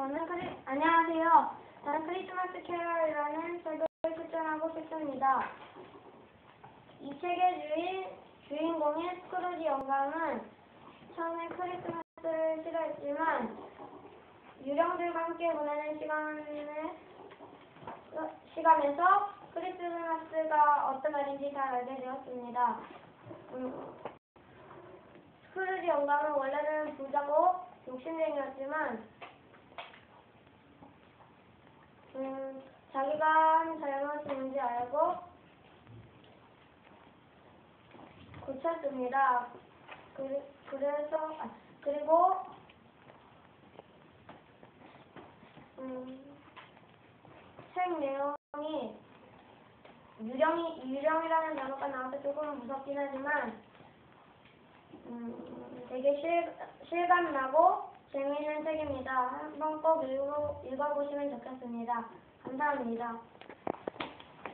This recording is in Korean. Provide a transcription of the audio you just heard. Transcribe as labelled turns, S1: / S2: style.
S1: 저는 크리, 안녕하세요. 저는 크리스마스 캐럴이라는 책을 추천하고 싶습니다. 이 책의 주인, 주인공인 스크루지 영감은 처음에 크리스마스를 싫어했지만 유령들과 함께 보내는 시간에, 시간에서 크리스마스가 어떤 말인지 잘 알게 되었습니다. 음, 스크루지 영감은 원래는 부자고 욕심쟁이였지만 음, 자기가 한 잘못이 뭔지 알고 고쳤습니다. 그, 그래서 아, 그리고 음, 책 내용이 유령이 유령이라는 단어가 나와서 조금 무섭긴 하지만 음, 되게 실, 실감나고 재미있는 책입니다. 한번 꼭 읽어, 읽어보시면 좋겠습니다. 감사합니다.